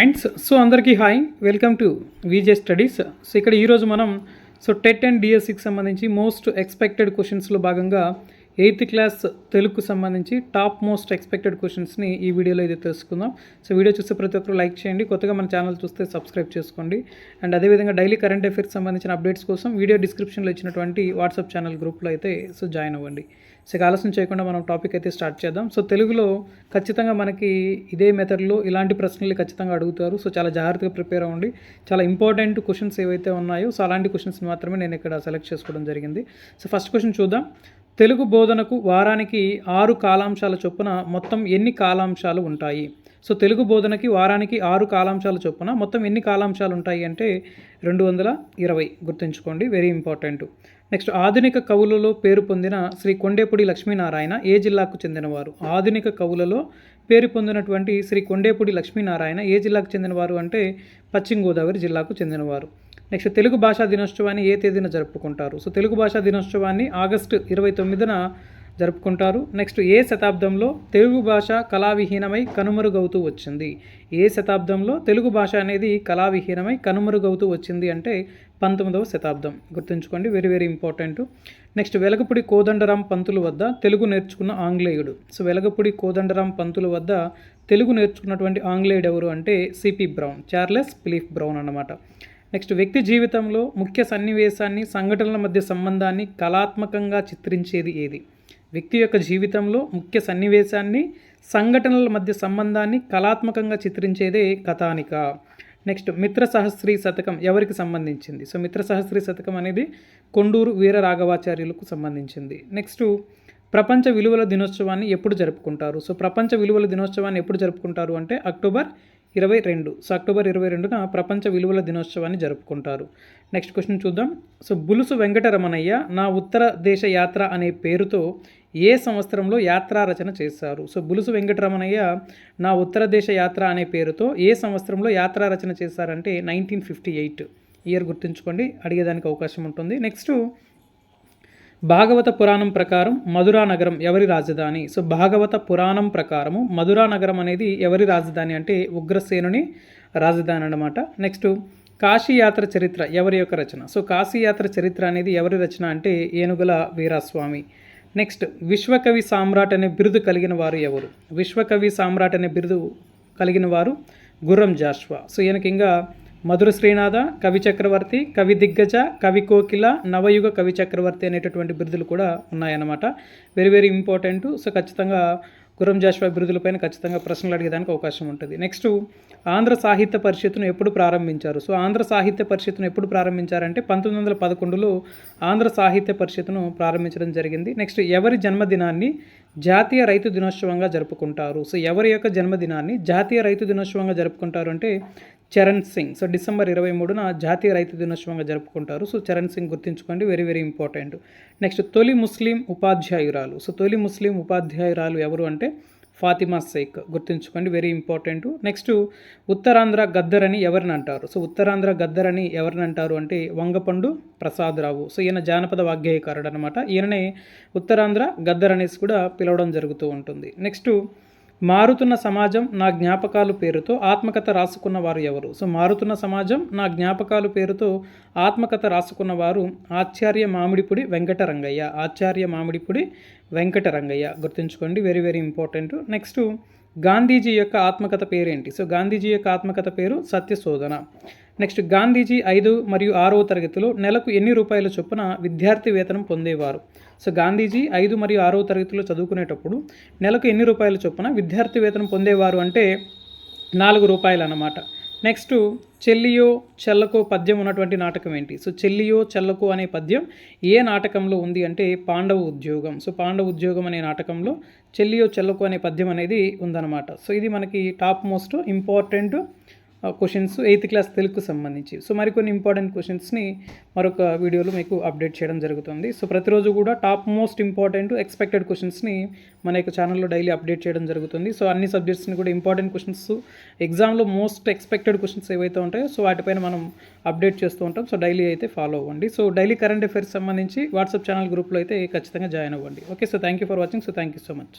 Friends so అందరికీ hi. Welcome to VJ studies so ఇక్కడ ఈరోజు మనం సో టెట్ అండ్ డిఎస్సికి సంబంధించి మోస్ట్ ఎక్స్పెక్టెడ్ క్వశ్చన్స్లో భాగంగా ఎయిత్ క్లాస్ తెలుగుకు సంబంధించి టాప్ మోస్ట్ ఎక్స్పెక్టెడ్ క్వశ్చన్స్ని ఈ వీడియోలో అయితే తెలుసుకుందాం. సో వీడియో చూస్తే ప్రతి ఒక్కరు లైక్ చేయండి. కొత్తగా మన ఛానల్ చూస్తే సబ్స్క్రైబ్ చేసుకోండి. అండ్ అదేవిధంగా డైలీ కరెంట్ అఫైర్స్ సంబంధించిన అప్డేట్స్ కోసం వీడియో డిస్క్రిప్షన్లో ఇచ్చినటువంటి వాట్సాప్ ఛానల్ గ్రూప్లో అయితే సో జాయిన్ అవ్వండి. ఇక ఆలస్యం చేయకుండా మనం టాపిక్ అయితే స్టార్ట్ చేద్దాం. సో తెలుగులో ఖచ్చితంగా మనకి ఇదే మెథడ్లో ఇలాంటి ప్రశ్నలు ఖచ్చితంగా అడుగుతారు. సో చాలా జాగ్రత్తగా ప్రిపేర్ అవ్వండి. చాలా ఇంపార్టెంట్ క్వశ్చన్స్ ఏవైతే ఉన్నాయో సో అలాంటి క్వశ్చన్స్ మాత్రమే నేను ఇక్కడ సెలెక్ట్ చేసుకోవడం జరిగింది. సో ఫస్ట్ క్వశ్చన్ చూద్దాం. తెలుగు బోధనకు వారానికి ఆరు కాలాంశాల చొప్పున మొత్తం ఎన్ని కాలాంశాలు ఉంటాయి? సో తెలుగు బోధనకి వారానికి ఆరు కాలాంశాల చొప్పున మొత్తం ఎన్ని కాలాంశాలు ఉంటాయి అంటే రెండు వందల ఇరవై గుర్తుంచుకోండి వెరీ ఇంపార్టెంట్. నెక్స్ట్ ఆధునిక కవులలో పేరు పొందిన శ్రీ కొండేపూడి లక్ష్మీనారాయణ ఏ జిల్లాకు చెందినవారు? ఆధునిక కవులలో పేరు పొందినటువంటి శ్రీ కొండేపూడి లక్ష్మీనారాయణ ఏ జిల్లాకు చెందినవారు అంటే పశ్చిమ గోదావరి జిల్లాకు చెందినవారు. నెక్స్ట్ తెలుగు భాషా దినోత్సవాన్ని ఏ తేదీన జరుపుకుంటారు? సో తెలుగు భాషా దినోత్సవాన్ని ఆగస్టు ఇరవై తొమ్మిదిన జరుపుకుంటారు. నెక్స్ట్ ఏ శతాబ్దంలో తెలుగు భాష కళావిహీనమై కనుమరుగవుతూ వచ్చింది? ఏ శతాబ్దంలో తెలుగు భాష అనేది కళావిహీనమై కనుమరుగవుతూ వచ్చింది అంటే పంతొమ్మిదవ శతాబ్దం. గుర్తుంచుకోండి very very important next Velagapudi Kodandaram Pantulu వద్ద తెలుగు నేర్చుకున్న ఆంగ్లేయుడు. సో వెలగపూడి కోదండరాం పంతులు వద్ద తెలుగు నేర్చుకున్నటువంటి ఆంగ్లేయుడు ఎవరు అంటే CP Brown Charles Philip Brown అన్నమాట. నెక్స్ట్ వ్యక్తి జీవితంలో ముఖ్య సన్నివేశాన్ని సంఘటనల మధ్య సంబంధాన్ని కళాత్మకంగా చిత్రించేది ఏది? వ్యక్తి యొక్క జీవితంలో ముఖ్య సన్నివేశాన్ని సంఘటనల మధ్య సంబంధాన్ని కళాత్మకంగా చిత్రించేదే కథానిక. నెక్స్ట్ మిత్ర సహస్రీ శతకం ఎవరికి సంబంధించింది? సో మిత్ర సహస్రీ శతకం అనేది కొండూరు వీర రాఘవాచార్యులకు సంబంధించింది. నెక్స్ట్ ప్రపంచ విలువల దినోత్సవాన్ని ఎప్పుడు జరుపుకుంటారు? సో ప్రపంచ విలువల దినోత్సవాన్ని ఎప్పుడు జరుపుకుంటారు అంటే అక్టోబర్ ఇరవై రెండు. సో అక్టోబర్ ఇరవై రెండున ప్రపంచ విలువల దినోత్సవాన్ని జరుపుకుంటారు. నెక్స్ట్ క్వశ్చన్ చూద్దాం. సో బులుసు వెంకటరమణయ్య నా ఉత్తర దేశ యాత్ర అనే పేరుతో ఏ సంవత్సరంలో యాత్రా రచన చేశారు? సో బులుసు వెంకటరమణయ్య నా ఉత్తర దేశ యాత్ర అనే పేరుతో ఏ సంవత్సరంలో యాత్రా రచన చేశారంటే నైన్టీన్ ఫిఫ్టీ ఎయిట్. ఇయర్ గుర్తుంచుకోండి. అడిగేదానికి అవకాశం ఉంటుంది. నెక్స్ట్ భాగవత పురాణం ప్రకారం మధురా నగరం ఎవరి రాజధాని? సో భాగవత పురాణం ప్రకారము మధురా నగరం అనేది ఎవరి రాజధాని అంటే ఉగ్రసేనుని రాజధాని అనమాట నెక్స్ట్ కాశీయాత్ర చరిత్ర ఎవరి యొక్క రచన? సో కాశీయాత్ర చరిత్ర అనేది ఎవరి రచన అంటే ఏనుగుల వీరాస్వామి. నెక్స్ట్ విశ్వకవి సామ్రాట్ అనే బిరుదు కలిగిన వారు ఎవరు? విశ్వకవి సామ్రాట్ అనే బిరుదు కలిగిన వారు గుర్రం జాష్వా. సో ఈయనకి ఇంకా మధుర శ్రీనాథ కవి చక్రవర్తి కవి దిగ్గజ కవి కోకిల నవయుగ కవి చక్రవర్తి అనేటటువంటి బిరుదులు కూడా ఉన్నాయన్నమాట. వెరీ వెరీ ఇంపార్టెంట్ సో ఖచ్చితంగా గురం జాషువా బిరుదులపైన ఖచ్చితంగా ప్రశ్నలు అడిగేదానికి అవకాశం ఉంటుంది. నెక్స్ట్ ఆంధ్ర సాహిత్య పరిషత్తును ఎప్పుడు ప్రారంభించారు? సో ఆంధ్ర సాహిత్య పరిషత్తును ఎప్పుడు ప్రారంభించారంటే పంతొమ్మిది వందల పదకొండులో ఆంధ్ర సాహిత్య పరిషత్తును ప్రారంభించడం జరిగింది. నెక్స్ట్ ఎవరి జన్మదినాన్ని జాతీయ రైతు దినోత్సవంగా జరుపుకుంటారు? సో ఎవరి యొక్క జన్మదినాన్ని జాతీయ రైతు దినోత్సవంగా జరుపుకుంటారు అంటే చరణ్ సింగ్. సో డిసెంబర్ ఇరవై మూడున జాతీయ రైతు దినోత్సవంగా జరుపుకుంటారు. సో చరణ్ సింగ్ గుర్తుంచుకోండి వెరీ వెరీ ఇంపార్టెంట్. నెక్స్ట్ తొలి ముస్లిం ఉపాధ్యాయురాలు. సో తొలి ముస్లిం ఉపాధ్యాయురాలు ఎవరు అంటే ఫాతిమా షేక్. గుర్తుంచుకోండి very important. Next Uttarandhra Gaddar అని ఎవరిని అంటారు? సో ఉత్తరాంధ్ర గద్దర్ అని ఎవరిని అంటారు అంటే వంగపండు ప్రసాదరావు. సో ఈయన జానపద వాగ్గేయకారుడు అనమాట ఈయననే ఉత్తరాంధ్ర గద్దర్ అనేసి కూడా పిలవడం జరుగుతూ ఉంటుంది. నెక్స్ట్ మారుతున్న సమాజం నా జ్ఞాపకాలు పేరుతో ఆత్మకథ రాసుకున్న వారు ఎవరు? సో మారుతున్న సమాజం నా జ్ఞాపకాలు పేరుతో ఆత్మకథ రాసుకున్న వారు ఆచార్య మామిడిపుడి వెంకటరంగయ్య. ఆచార్య మామిడిపుడి వెంకటరంగయ్య. గుర్తుంచుకోండి very very important next Gandhiji యొక్క ఆత్మకథ పేరేంటి? సో గాంధీజీ యొక్క ఆత్మకథ పేరు సత్యశోధన. నెక్స్ట్ గాంధీజీ ఐదు మరియు ఆరవ తరగతిలో నెలకు ఎన్ని రూపాయల చొప్పున విద్యార్థి వేతనం పొందేవారు? సో గాంధీజీ ఐదు మరియు ఆరవ తరగతిలో చదువుకునేటప్పుడు నెలకు ఎన్ని రూపాయల చొప్పున విద్యార్థి వేతనం పొందేవారు అంటే నాలుగు రూపాయలు అన్నమాట నెక్స్ట్ చెల్లియో చెల్లకో పద్యం ఉన్నటువంటి నాటకం ఏంటి? సో చెల్లియో చెల్లకో అనే పద్యం ఏ నాటకంలో ఉంది అంటే పాండవ ఉద్యోగం. సో పాండవ ఉద్యోగం అనే నాటకంలో చెల్లియో చెల్లకు అనే పద్యం అనేది ఉందన్నమాట. సో ఇది మనకి top most important questions eighth class తెలుగుకు సంబంధించి. సో మరికొన్ని ఇంపార్టెంట్ క్వశ్చన్స్ని మరొక వీడియోలో మీకు అప్డేట్ చేయడం జరుగుతుంది. సో ప్రతిరోజు కూడా టాప్ మోస్ట్ ఇంపార్టెంట్ ఎక్స్పెక్టెడ్ క్వశ్చన్స్ని మన యొక్క ఛానల్లో డైలీ అప్డేట్ చేయడం జరుగుతుంది. సో అన్ని సబ్జెక్ట్స్ని కూడా ఇంపార్టెంట్ క్వశ్చన్స్ ఎగ్జామ్లో మోస్ట్ ఎక్స్పెక్టెడ్ క్వశ్చన్స్ ఏవైతే ఉంటాయో సో వాటిపైన మనం అప్డేట్ చేస్తూ ఉంటాం. సో డైలీ అయితే ఫాలో అవ్వండి. సో డైలీ కరెంట్ అఫైర్స్ సంబంధించి వాట్సాప్ ఛానల్ గ్రూప్లో అయితే ఖచ్చితంగా జాయిన్ అవ్వండి. Okay so thank you for watching so thank you so much